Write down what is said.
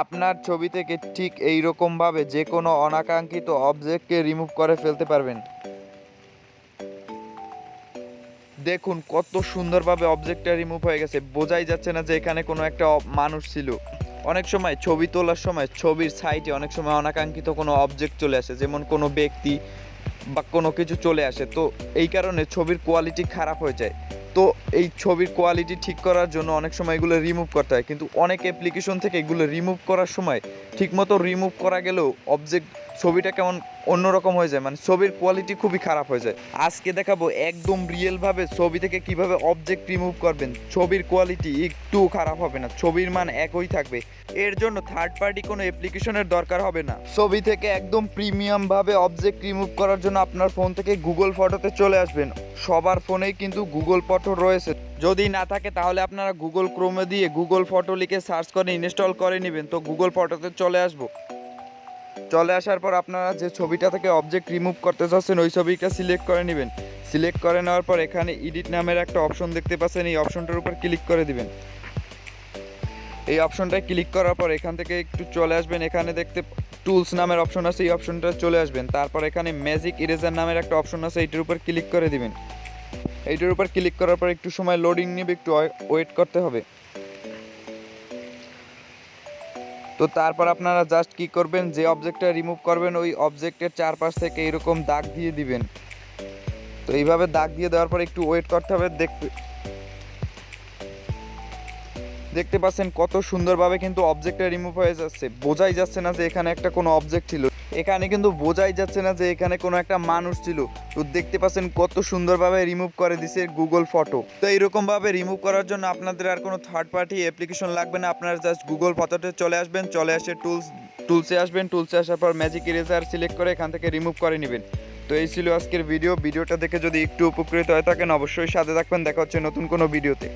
আপনার ছবি থেকে ঠিক এই রকমভাবে যে কোনো অনাকাঙ্ক্ষিত অবজেক্টকে রিমুভ করে ফেলতে পারবেন। দেখুন, কত সুন্দরভাবে অবজেক্টটা রিমুভ হয়ে গেছে। বোঝাই যাচ্ছে না যে এখানে কোনো একটা মানুষ ছিল। অনেক সময় ছবি তোলার সময় ছবির সাইটে অনেক সময় অনাকাঙ্ক্ষিত কোনো অবজেক্ট চলে আসে, যেমন কোনো ব্যক্তি বা কোনো কিছু চলে আসে। তো এই কারণে ছবির কোয়ালিটি খারাপ হয়ে যায়। তো এই ছবির কোয়ালিটি ঠিক করার জন্য অনেক সময় এগুলো রিমুভ করতে হয়। কিন্তু অনেক অ্যাপ্লিকেশন থেকে এগুলো রিমুভ করার সময় ঠিকমতো রিমুভ করা গেলেও অবজেক্ট ছবিটা কেমন অন্যরকম হয়ে যায়। মানে ছবির কোয়ালিটি খুবই খারাপ হয়ে যায়। আজকে দেখাবো একদম রিয়েলভাবে ছবি থেকে কীভাবে অবজেক্ট রিমুভ করবেন। ছবির কোয়ালিটি একটু খারাপ হবে না, ছবির মান একই থাকবে। এর জন্য থার্ড পার্টি কোনো অ্যাপ্লিকেশনের দরকার হবে না। ছবি থেকে একদম প্রিমিয়াম ভাবে অবজেক্ট রিমুভ করার জন্য আপনার ফোন থেকে গুগল ফটোতে চলে আসবেন। সবার ফোনেই কিন্তু গুগল ফটো রয়েছে। যদি না থাকে, তাহলে আপনারা গুগল ক্রোমে দিয়ে গুগল ফটো লিখে সার্চ করে ইনস্টল করে নেবেন। তো গুগল ফটোতে চলে আসব। চলে আসার পর আপনারা যে ছবিটা থেকে অবজেক্ট রিমুভ করতে চাচ্ছেন, ওই ছবিটা সিলেক্ট করে নেবেন। সিলেক্ট করে নেওয়ার পর এখানে এডিট নামের একটা অপশন দেখতে পাচ্ছেন, এই অপশনটার উপর ক্লিক করে দিবেন। এই অপশনটায় ক্লিক করার পর এখান থেকে একটু চলে আসবেন। এখানে দেখতে টুলস নামের অপশন আছে, এই অপশনটা চলে আসবেন। তারপর এখানে ম্যাজিক ইরেজার নামের একটা অপশন আছে, এইটার উপর ক্লিক করে দিবেন। এইটার উপর ক্লিক করার পর একটু সময় লোডিং নেবে একটু ওয়েট করতে হবে। তো তারপর আপনারা জাস্ট কি করবেন যে অবজেক্টটা রিমুভ করবেন ওই অবজেক্টের চারপাশ থেকে এরকম দাগ দিয়ে দিবেন। তো এইভাবে দাগ দিয়ে দেওয়ার পর একটু ওয়েট করতে হবে দেখতে দেখতে পাচ্ছেন কত সুন্দরভাবে কিন্তু অবজেক্টটা রিমুভ হয়ে যাচ্ছে। বোঝাই যাচ্ছে না যে এখানে একটা কোনো অবজেক্ট ছিল। এখানে কিন্তু বোঝাই যাচ্ছে না যে এখানে কোনো একটা মানুষ ছিল। তো দেখতে পাচ্ছেন কত সুন্দরভাবে রিমুভ করে দিছে গুগল ফটো তো এইরকম ভাবে রিমুভ করার জন্য আপনাদের আর কোনো থার্ড পার্টি অ্যাপ্লিকেশন লাগবে না। আপনারা জাস্ট গুগল ফটোতে চলে আসবেন, চলে আসে টুলস টুলসে আসবেন। টুলসে আসার পর ম্যাজিক ইরেজার সিলেক্ট করে এখান থেকে রিমুভ করে নেবেন। তো এই ছিল আজকের ভিডিও ভিডিওটা দেখে যদি একটু উপকৃত হয়ে থাকেন, অবশ্যই সাথে থাকবেন। দেখা হচ্ছে নতুন কোনো ভিডিওতে